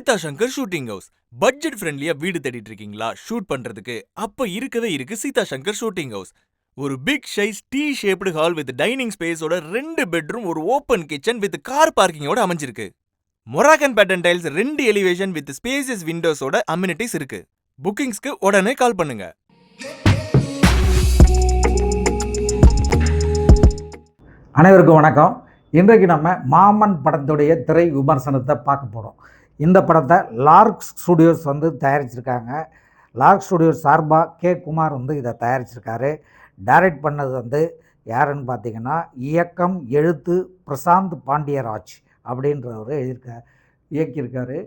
Seetha Sankar shooting house. Budget ஃப்ரெண்ட்லியா வீடு தேடிட்டு இருக்கீங்களா ஷூட் பண்றதுக்கு. அப்ப இருக்கவே இருக்கு சீதா சங்கர் ஷூட்டிங் ஹவுஸ். ஒரு big size T shaped hall with dining ஸ்பேஸோட ரெண்டு பெட்ரூம் ஒரு ஓப்பன் கிச்சன் வித் கார் பார்க்கிங்கோட அமைஞ்சிருக்கு. மொராக்கன் பேட்டன் டைல்ஸ் ரெண்டு எலிவேஷன் வித் ஸ்பேசஸ் விண்டோஸோட அம்யூனிட்டிஸ் இருக்கு. புக்கிங்ஸ்க்கு உடனே கால் பண்ணுங்க. அனைவருக்கும் வணக்கம். இன்றைக்கு நம்ம மாமன் படத்துடைய திரை விமர்சனத்தை பார்க்க போகிறோம் இந்த படத்தை லார்க் ஸ்டுடியோஸ் வந்து தயாரிச்சிருக்காங்க. லார்க் ஸ்டுடியோஸ் சார்பாக கே குமார் வந்து இதை தயாரிச்சிருக்காரு. டைரக்ட் பண்ணது வந்து யாருன்னு பார்த்தீங்கன்னா இயக்கம் எழுத்து பிரசாந்த் பாண்டியராஜ் அப்படின்றவர் எழுதியிருக்கார் இயக்கியிருக்காரு.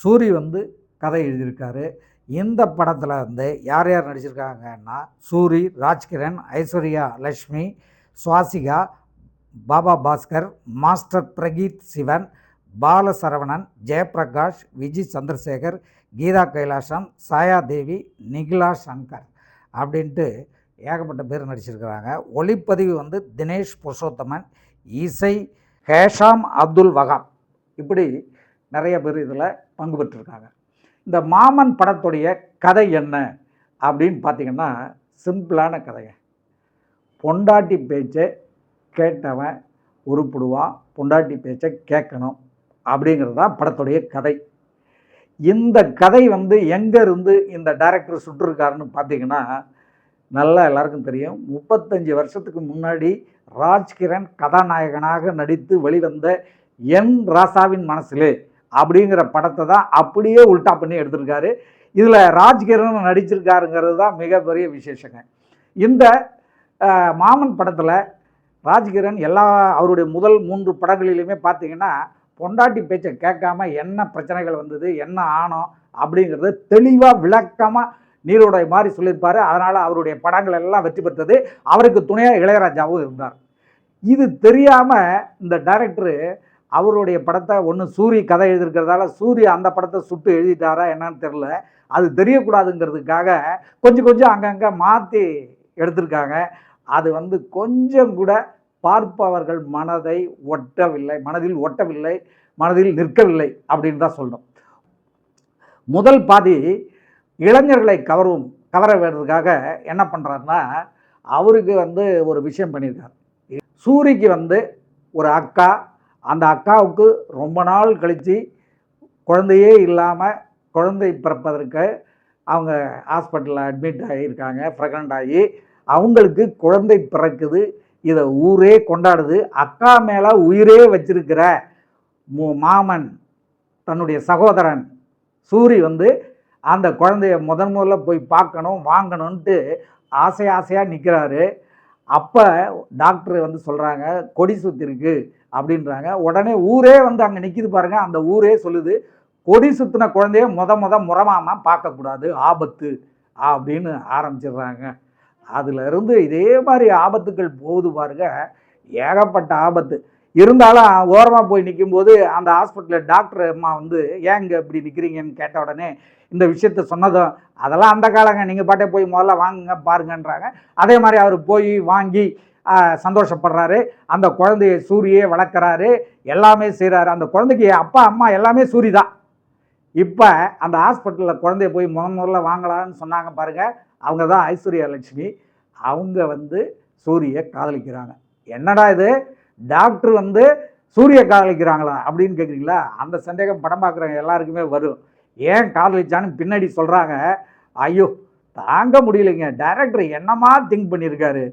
சூரி வந்து கதை எழுதியிருக்காரு. இந்த படத்தில் வந்து யார் யார் நடிச்சிருக்காங்கன்னா சூரி ராஜ்கிரண் ஐஸ்வர்யா லக்ஷ்மி சுவாசிகா பாபா பாஸ்கர் மாஸ்டர் பிரகீத் சிவன் பாலசரவணன் ஜெயபிரகாஷ் விஜி சந்திரசேகர் கீதா கைலாசம் சாயாதேவி நிகிலா சங்கர் அப்படின்ட்டு ஏகப்பட்ட பேர் நடிச்சிருக்கிறாங்க. ஒளிப்பதிவு வந்து தினேஷ் புருஷோத்தமன் இசை ஹேஷாம் அப்துல் வகாம் இப்படி நிறைய பேர் இதில் பங்கு பெற்றிருக்காங்க. இந்த மாமன் படத்துடைய கதை என்ன அப்படின்னு பார்த்தீங்கன்னா சிம்பிளான கதைங்க. பொண்டாட்டி பேச்சை கேட்டவன் உருப்பிடுவான் பொண்டாட்டி பேச்சை கேட்கணும். அப்படிங்கிறது தான் படத்துடைய கதை. இந்த கதை வந்து எங்கே இருந்து இந்த டைரக்டர் சுட்டிருக்காருன்னு பார்த்தீங்கன்னா நல்லா எல்லாருக்கும் தெரியும். முப்பத்தஞ்சு வருஷத்துக்கு முன்னாடி ராஜ்கிரண் கதாநாயகனாக நடித்து வெளிவந்த என் ராசாவின் மனசிலே அப்படிங்கிற படத்தை தான் அப்படியே உல்டா பண்ணி எடுத்திருக்காரு. இதில் ராஜ்கிரண் நடிச்சிருக்காருங்கிறது தான் மிகப்பெரிய விசேஷங்க. இந்த மாமன் படத்தில் ராஜ்கிரண் எல்லா அவருடைய முதல் மூன்று படங்களிலுமே பார்த்தீங்கன்னா பொண்டாட்டி பேச்சை கேட்காம என்ன பிரச்சனைகள் வந்தது என்ன ஆனோம் அப்படிங்கிறது தெளிவாக விளக்கமாக நீரோடை மாதிரி சொல்லியிருப்பார். அதனால் அவருடைய படங்கள் எல்லாம் வெற்றி பெற்றது. அவருக்கு துணையாக இளையராஜாவும் இருந்தார். இது தெரியாமல் இந்த டைரக்டரு அவருடைய படத்தை ஒன்று சூரி கதை எழுதியிருக்கிறதால சூரிய அந்த படத்தை சுட்டு எழுதிட்டாரா என்னன்னு தெரில அது தெரியக்கூடாதுங்கிறதுக்காக கொஞ்சம் கொஞ்சம் அங்கங்கே மாற்றி எடுத்திருக்காங்க. அது வந்து கொஞ்சம் கூட பார்ப்பவர்கள் மனதை ஒட்டவில்லை மனதில் ஒட்டவில்லை மனதில் நிற்கவில்லை அப்படின்னு தான் சொல்லணும். முதல் பாதி இளைஞர்களை கவரும் கவர வேறதுக்காக என்ன பண்ணுறாருன்னா அவருக்கு வந்து ஒரு விஷயம் பண்ணியிருக்கார். சூரிக்கு வந்து ஒரு அக்கா அந்த அக்காவுக்கு ரொம்ப நாள் கழித்து குழந்தையே இல்லாமல் குழந்தை பிறப்பதற்கு அவங்க ஹாஸ்பிட்டலில் அட்மிட் ஆகியிருக்காங்க ப்ரெக்னென்ட் ஆகி அவங்களுக்கு குழந்தை பிறக்குது. இதை ஊரே கொண்டாடுது. அக்கா மேலே உயிரே வச்சிருக்கிற மு மாமன் தன்னுடைய சகோதரன் சூரி வந்து அந்த குழந்தைய முதன் முதல்ல போய் பார்க்கணும் வாங்கணுன்ட்டு ஆசை ஆசையாக நிற்கிறாரு அப்போ டாக்டர் வந்து சொல்கிறாங்க கொடி சுத்திருக்கு அப்படின்றாங்க. உடனே ஊரே வந்து அங்கே நிற்கிது பாருங்கள் அந்த ஊரே சொல்லுது கொடி சுற்றின குழந்தைய முத முத முறமாம பார்க்கக்கூடாது. ஆபத்து. அப்படின்னு ஆரம்பிச்சிடுறாங்க. அதுல இருந்து இதே மாதிரி ஆபத்துக்கள் போகுது பாருங்க. ஏகப்பட்ட ஆபத்து. இருந்தாலும் ஓரமாக போய் நிற்கும்போது அந்த ஹாஸ்பிட்டலில் டாக்டர் அம்மா வந்து ஏங்க இப்படி நிற்கிறீங்கன்னு கேட்ட உடனே இந்த விஷயத்த சொன்னதும் அதெல்லாம் அந்த காலங்க. நீங்கள் பாட்டே போய் முதல்ல வாங்குங்க பாருங்கன்றாங்க. அதே மாதிரி அவர் போய் வாங்கி சந்தோஷப்படுறாரு. அந்த குழந்தைய சூரியே வளர்க்குறாரு. எல்லாமே செய்கிறாரு அந்த குழந்தைக்கு அப்பா அம்மா எல்லாமே சூரி தான் இப்போ அந்த ஹாஸ்பிட்டலில் குழந்தைய போய் முதன் முதல்ல வாங்கலாம்னு சொன்னாங்க பாருங்கள் அவங்க தான் ஐஸ்வர்யா லட்சுமி. அவங்க வந்து சூரியை காதலிக்கிறாங்க. என்னடா இது? டாக்டர் வந்து சூரிய காதலிக்கிறாங்களா? அப்படின்னு கேட்குறீங்களா அந்த சந்தேகம் படம் பார்க்குறவங்க எல்லாருக்குமே வரும். ஏன் காதலிச்சான்னு பின்னாடி சொல்கிறாங்க ஐயோ தாங்க முடியலைங்க. டைரக்டர் என்னமா திங்க் பண்ணியிருக்காரு?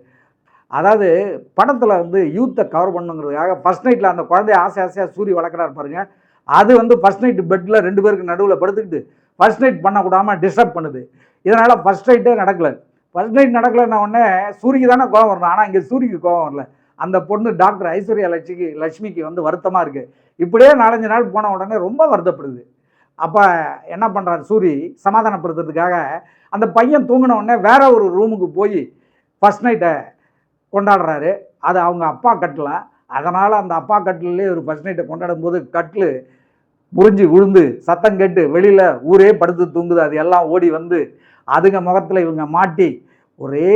அதாவது படத்தில் வந்து யூத்தை கவர் பண்ணுங்கிறதுக்காக ஃபர்ஸ்ட் நைட்டில் அந்த குழந்தைய ஆசை ஆசையாக சூரிய வளர்க்குறாரு பாருங்கள் அது வந்து ஃபர்ஸ்ட் நைட் பெட்டில் ரெண்டு பேருக்கு நடுவில் படுத்துக்கிட்டு ஃபர்ஸ்ட் நைட் பண்ணக்கூடாமல் டிஸ்டர்ப் பண்ணுது. இதனால் ஃபர்ஸ்ட் நைட்டே நடக்கலை. ஃபர்ஸ்ட் நைட் நடக்கலைன்ன உடனே சூரிக்கு தானே கோவம் வரணும். ஆனால் இங்கே சூரிக்கு கோவம் வரல. அந்த பொண்ணு டாக்டர் ஐஸ்வர்யா லட்சுமிக்கு லட்சுமிக்கு வந்து வருத்தமாக இருக்குது இப்படியே நாலஞ்சு நாள் போன உடனே ரொம்ப வருத்தப்படுது. அப்போ என்ன பண்ணுறாரு சூரி? சமாதானப்படுத்துறதுக்காக அந்த பையன் தூங்கின உடனே வேற ஒரு ரூமுக்கு போய் ஃபர்ஸ்ட் நைட்டை கொண்டாடுறாரு. அது அவங்க அப்பா கட்டில். அதனால் அந்த அப்பா கட்டிலே ஒரு ஃபர்ஸ்ட் நைட்டை கொண்டாடும் போது கட்டில் முறிஞ்சு விழுந்து சத்தம் கேட்டு வெளியில் ஊரே படுத்து தூங்குது. அது எல்லாம் ஓடி வந்து அதுங்க முகத்தில் இவங்க மாட்டி ஒரே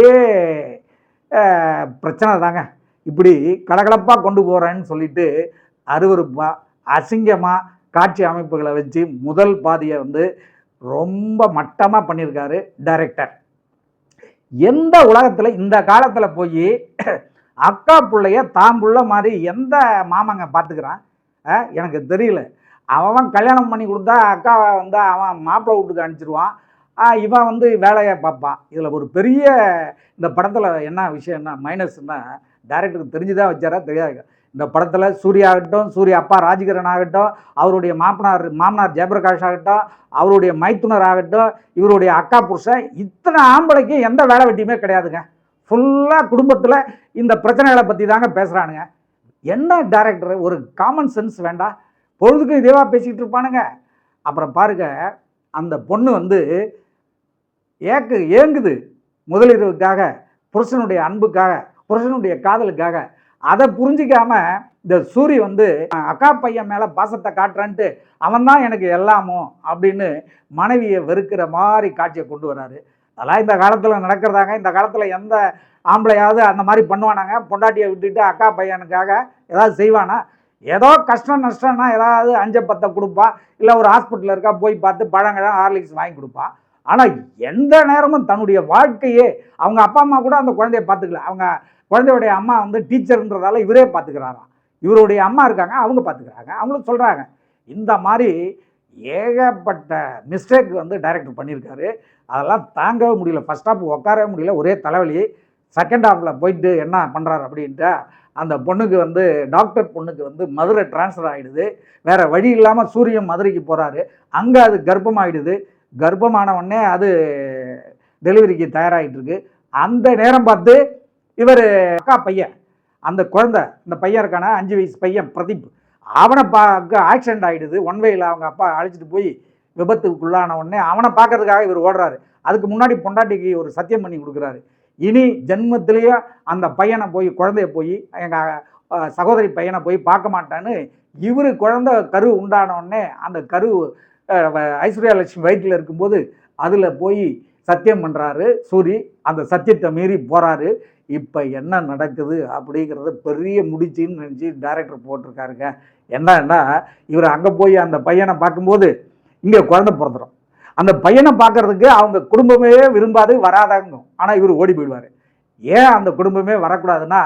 பிரச்சனை தாங்க. இப்படி கலகலப்பாக கொண்டு போகிறேன்னு சொல்லிட்டு அருவருப்பாக அசிங்கமாக காட்சி அமைப்புகளை வச்சு முதல் பாதியை வந்து ரொம்ப மட்டமாக பண்ணியிருக்காரு டைரக்டர் எந்த உலகத்தில் இந்த காலத்தில் போய் அக்கா பிள்ளைய தாம்புள்ள மாதிரி எந்த மாமங்க பார்த்துக்கிறான்? எனக்கு தெரியல. அவன் கல்யாணம் பண்ணி கொடுத்தா அக்காவை வந்து அவன் மாப்பிள்ளை வீட்டுக்கு அனுப்பிச்சிருவான். இவன் வந்து வேலையை பார்ப்பான். இதில் ஒரு பெரிய இந்த படத்தில் என்ன விஷயம்னா மைனஸ்னா டேரக்டருக்கு தெரிஞ்சுதான் வச்சாரா தெரியாது? இந்த படத்தில் சூர்யா ஆகட்டும் சூர்யா அப்பா ராஜகிரண் ஆகட்டும் அவருடைய மாப்பனார் மாமனார் ஜெயபிரகாஷ் ஆகட்டும் அவருடைய மைத்துனர் ஆகட்டும் இவருடைய அக்கா புருஷன் இத்தனை ஆம்பளைக்கு எந்த வேலை வெட்டியுமே கிடையாதுங்க. ஃபுல்லாக குடும்பத்தில் இந்த பிரச்சனைகளை பற்றி தாங்க பேசுகிறானுங்க என்ன டேரக்டர் ஒரு காமன் சென்ஸ் வேண்டாம் பொழுதுக்கும் இதேவா பேசிக்கிட்டு இருப்பானுங்க. அப்புறம் பாருங்க அந்த பொண்ணு வந்து ஏக்கு ஏங்குது முதலீடுக்காக புருஷனுடைய அன்புக்காக புருஷனுடைய காதலுக்காக. அதை புரிஞ்சிக்காம இந்த சூரி வந்து அக்கா பையன் மேலே பாசத்தை காட்டுறான்ட்டு அவன் தான் எனக்கு எல்லாமோ? அப்படின்னு மனைவியை வெறுக்கிற மாதிரி காட்சியை கொண்டு வராரு. அதெல்லாம் இந்த காலத்தில் நடக்கிறதாங்க. இந்த காலத்தில் எந்த ஆம்பளையாவது அந்த மாதிரி பண்ணுவானாங்க. பொண்டாட்டியை விட்டுட்டு அக்கா பையனுக்காக ஏதாவது செய்வானா? ஏதோ கஷ்டம் நஷ்டம்னா ஏதாவது அஞ்ச பத்தை கொடுப்பா இல்லை ஒரு ஹாஸ்பிட்டலில் இருக்கா போய் பார்த்து பழங்கழம் ஹார்லிக்ஸ் வாங்கி கொடுப்பா. ஆனால் எந்த நேரமும் தன்னுடைய வாழ்க்கையே அவங்க அப்பா அம்மா கூட அந்த குழந்தைய பார்த்துக்கல. அவங்க குழந்தையுடைய அம்மா வந்து டீச்சர்ன்றதால இவரே பார்த்துக்கிறாராம். இவருடைய அம்மா இருக்காங்க அவங்க பார்த்துக்கிறாங்க அவங்களும் சொல்கிறாங்க இந்த மாதிரி ஏகப்பட்ட மிஸ்டேக் வந்து டைரக்டர் பண்ணியிருக்காரு. அதெல்லாம் தாங்கவே முடியல. ஃபஸ்ட் ஆஃப் உட்காரவே முடியல. ஒரே தலைவலி செகண்ட் ஹாஃபில் போயிட்டு என்ன பண்ணுறாரு அப்படின்ட்டு அந்த பொண்ணுக்கு வந்து டாக்டர் பொண்ணுக்கு வந்து மதுரை ட்ரான்ஸ்ஃபர் ஆகிடுது வேறு வழி இல்லாமல் சூரியன் மதுரைக்கு போகிறாரு அங்கே அது கர்ப்பமாகிடுது கர்ப்பமானவுடனே அது டெலிவரிக்கு தயாராகிட்டுருக்கு அந்த நேரம் பார்த்து இவர் அக்கா பையன் அந்த குழந்தை இந்த பையன் இருக்கான அஞ்சு வயசு பையன் பிரதீப் அவனை பார்க்க ஆக்சிடென்ட் ஆகிடுது ஒன் வேயில் அவங்க அப்பா அழைச்சிட்டு போய் விபத்துக்குள்ளான உடனே அவனை பார்க்கறதுக்காக இவர் ஓடுறாரு. அதுக்கு முன்னாடி பொண்டாட்டிக்கு ஒரு சத்தியம் பண்ணி கொடுக்குறாரு. இனி ஜென்மத்திலேயே அந்த பையனை போய் குழந்தைய போய் எங்கள் சகோதரி பையனை போய் பார்க்க மாட்டான்னு இவர் குழந்த கரு உண்டான உடனே அந்த கரு ஐஸ்வர்யா லட்சுமி வயிற்றில் இருக்கும்போது அதில் போய் சத்தியம் பண்ணுறாரு சூரி அந்த சத்தியத்தை மீறி போகிறாரு இப்போ என்ன நடக்குது அப்படிங்கிறத பெரிய முடிச்சின்னு நினச்சி டைரக்டர் போட்டிருக்காருங்க. என்னன்னா இவர் அங்கே போய் அந்த பையனை பார்க்கும்போது இங்கே குழந்தை பிறந்துடும் அந்த பையனை பார்க்கறதுக்கு அவங்க குடும்பமே விரும்பாது வராதாங்க. ஆனால் இவர் ஓடி போயிடுவார். ஏன் அந்த குடும்பமே வரக்கூடாதுன்னா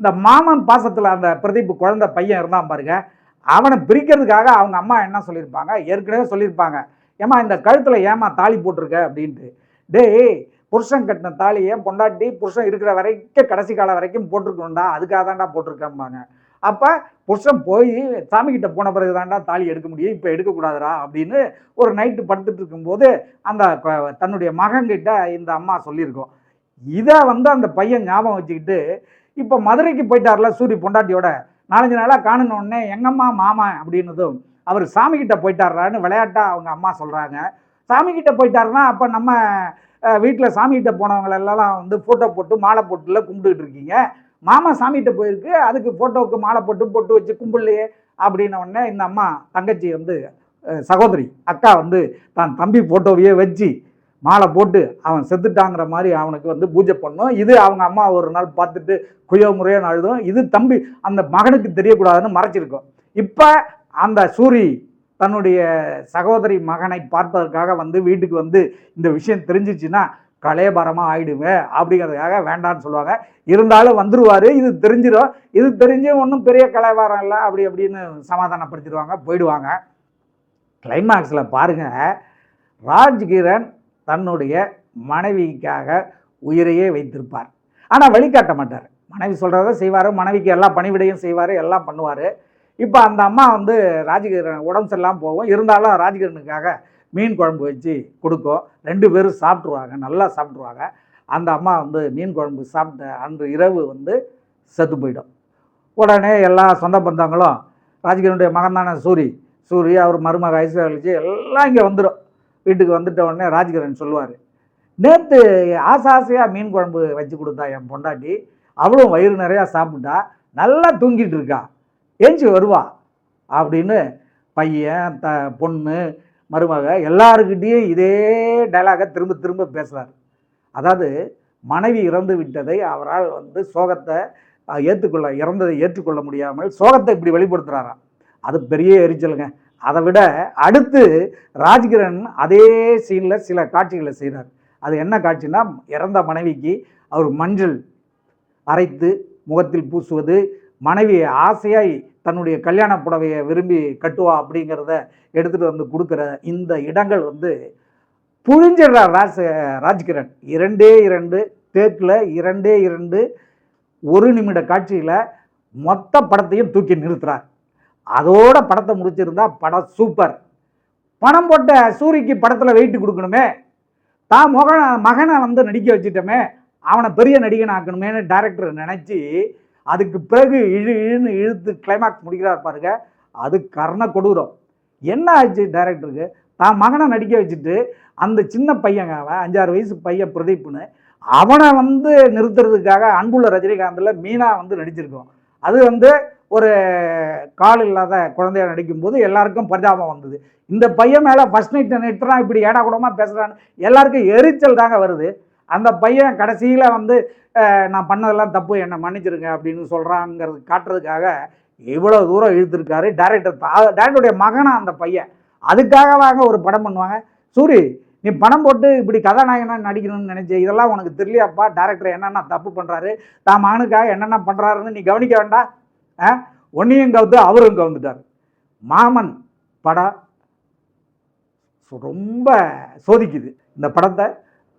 இந்த மாமன் பாசத்தில் அந்த பிரதீப் குழந்தை பையன் இருந்தான் பாருங்க அவனை பிரிக்கிறதுக்காக அவங்க அம்மா என்ன சொல்லியிருப்பாங்க? ஏற்கனவே சொல்லியிருப்பாங்க. ஏம்மா இந்த கழுத்தில் ஏமா தாலி போட்டிருக்க? அப்படின்ட்டு. டேய் புருஷன் கட்டின தாலியை பொண்டாட்டி புருஷன் இருக்கிற வரைக்கும் கடைசி காலம் வரைக்கும் போட்டிருக்கணும்டா அதுக்காக தான்டா போட்டிருக்கம்பாங்க. அப்போ புருஷன் போய் சாமிக்கிட்ட போன பிறகு தான்டா தாலி எடுக்க முடியும் இப்போ எடுக்கக்கூடாதுரா அப்படின்னு ஒரு நைட்டு படுத்துட்டு இருக்கும்போது அந்த தன்னுடைய மகன்கிட்ட இந்த அம்மா சொல்லியிருக்கோம். இதை வந்து அந்த பையன் ஞாபகம் வச்சுக்கிட்டு இப்போ மதுரைக்கு போயிட்டார்ல சூரி பொண்டாட்டியோட நாலஞ்சு நாளாக காணுன உடனே எங்கம்மா மாமா அப்படின்னதும் அவர் சாமிக்கிட்ட போயிட்டாரான்னு விளையாட்டாக அவங்க அம்மா சொல்கிறாங்க சாமிக்கிட்ட போயிட்டாருன்னா அப்போ நம்ம வீட்டில் சாமிகிட்ட போனவங்களெல்லாம் வந்து ஃபோட்டோ போட்டு மாலை போட்டுல கும்பிட்டுக்கிட்டு இருக்கீங்க. மாமா சாமிகிட்ட போயிருக்கு அதுக்கு ஃபோட்டோவுக்கு மாலை போட்டு போட்டு வச்சு கும்பிடலையே அப்படின்ன உடனே இந்த அம்மா தங்கச்சி வந்து சகோதரி அக்கா வந்து தான் தம்பி ஃபோட்டோவையே வச்சு மாலை போட்டு அவன் செத்துட்டாங்கிற மாதிரி அவனுக்கு வந்து பூஜை பண்ணும். இது அவங்க அம்மா ஒரு நாள் பார்த்துட்டு குயோ முறையாக அழுதும் இது தம்பி அந்த மகனுக்கு தெரியக்கூடாதுன்னு மறைச்சிருக்கோம். இப்போ அந்த சூரி தன்னுடைய சகோதரி மகனை பார்ப்பதற்காக வந்து வீட்டுக்கு வந்து இந்த விஷயம் தெரிஞ்சிச்சுன்னா கலையபாரமாக ஆயிடுவேன் அப்படிங்கிறதுக்காக வேண்டான்னு சொல்லுவாங்க. இருந்தாலும் வந்துடுவார் இது தெரிஞ்சிடும் இது தெரிஞ்சு ஒன்றும் பெரிய கலைவாரம் இல்லை அப்படி அப்படின்னு சமாதானப்படுத்திடுவாங்க போயிடுவாங்க. கிளைமேக்ஸில் பாருங்க ராஜ்கிரண் தன்னுடைய மனைவிக்காக உயிரையே வைத்திருப்பார். ஆனால் வழிகாட்ட மாட்டார். மனைவி சொல்கிறத செய்வார் மனைவிக்கு எல்லா பணிவிடையும் செய்வார் எல்லாம் பண்ணுவார். இப்போ அந்த அம்மா வந்து ராஜகிரண் உடம்பு சரியில்லாமல் போகும். இருந்தாலும் ராஜகிரனுக்காக மீன் குழம்பு வச்சு கொடுக்கும். ரெண்டு பேரும் சாப்பிட்ருவாங்க நல்லா சாப்பிட்ருவாங்க அந்த அம்மா வந்து மீன் குழம்பு சாப்பிட்ட அன்று இரவு வந்து செத்து போயிடும். உடனே எல்லா சொந்த பந்தங்களும் ராஜகிரனுடைய மகன் தானே சூரி சூரி அவர் மருமக ஐஸ்வர்யா எல்லாம் இங்கே வந்துடும் வீட்டுக்கு வந்துட்ட உடனே ராஜகிரண் சொல்லுவார் நேற்று ஆசை ஆசையாக மீன் குழம்பு வச்சு கொடுத்தா என் பொண்டாட்டி அவளும் வயிறு நிறையா சாப்பிட்டா நல்லா தூங்கிட்டு இருக்கா. ஏஞ்சி வருவா. அப்படின்னு பையன் த பொண்ணு மருமக எல்லாருக்கிட்டேயும் இதே டைலாகை திரும்ப திரும்ப பேசுகிறார் அதாவது மனைவி இறந்து விட்டதை அவரால் வந்து சோகத்தை ஏற்றுக்கொள்ள இறந்ததை ஏற்றுக்கொள்ள முடியாமல் சோகத்தை இப்படி வெளிப்படுத்துகிறாராம் அது பெரிய எரிச்சலுங்க. அதை விட அடுத்து ராஜ்கிரண் அதே சீனில் சில காட்சிகளை செய்கிறார் அது என்ன காட்சின்னா இறந்த மனைவிக்கு அவர் மஞ்சள் அரைத்து முகத்தில் பூசுவது மனைவியை ஆசையாய் தன்னுடைய கல்யாண புடவையை விரும்பி கட்டுவா அப்படிங்கிறத எடுத்துகிட்டு வந்து கொடுக்குற இந்த இடங்கள் வந்து புழிஞ்சிடுறார் ராஜ் ராஜ்கிரண். இரண்டே இரண்டு டேக்கில் இரண்டே இரண்டு ஒரு நிமிட காட்சியில் மொத்த படத்தையும் தூக்கி நிறுத்துறார் அதோட படத்தை முடிச்சிருந்தா படம் சூப்பர் பணம் போட்ட சூரிக்கு படத்தில் வெயிட் கொடுக்கணுமே. தான் மகன மகனை வந்து நடிக்க வச்சுட்டோமே. அவனை பெரிய நடிகன் ஆக்கணுமேனு டைரக்டர் நினச்சி அதுக்கு பிறகு இழு இழுன்னு இழுத்து கிளைமாக்ஸ் முடிக்கிறார் பாருங்க. அது கர்ண கொடூரம் என்ன ஆச்சு டைரக்டருக்கு தான் மகனை நடிக்க வச்சுட்டு அந்த சின்ன பையங்க அவன் அஞ்சாறு வயசு பையன் பிரதீப்னு அவனை வந்து நிறுத்துறதுக்காக அன்புள்ள ரஜினிகாந்தில் மீனா வந்து நடிச்சிருக்கோம். அது வந்து ஒரு கால் இல்லாத குழந்தைய நடிக்கும்போது எல்லாருக்கும் பரிதாபம் வந்தது. இந்த பையன் மேலே ஃபர்ஸ்ட் நைட் நிறுத்துறான் இப்படி ஏடா கூடமாக பேசுகிறான்னு எல்லாருக்கும் எரிச்சல் தாங்க வருது. அந்த பையன் கடைசியில் வந்து நான் பண்ணதெல்லாம் தப்பு என்னை மன்னிச்சிருங்க அப்படின்னு சொல்கிறாங்கிறது காட்டுறதுக்காக இவ்வளோ தூரம் இழுத்துருக்காரு டேரக்டர் டேரக்டருடைய மகனா அந்த பையன். அதுக்காக வாங்க ஒரு படம் பண்ணுவாங்க. சூரி நீ பணம் போட்டு இப்படி கதாநாயகனாக நடிக்கணும்னு நினைச்ச இதெல்லாம் உனக்கு தெரியலையாப்பா? டேரக்டர் என்னென்ன தப்பு பண்ணுறாரு தான் மகனுக்காக என்னென்ன பண்ணுறாருன்னு நீ கவனிக்க வேண்டாம் ஆ ஒன்றையும் கவுத்து அவரும் கவுந்துட்டார். மாமன் படம் ரொம்ப சோதிக்குது. இந்த படத்தை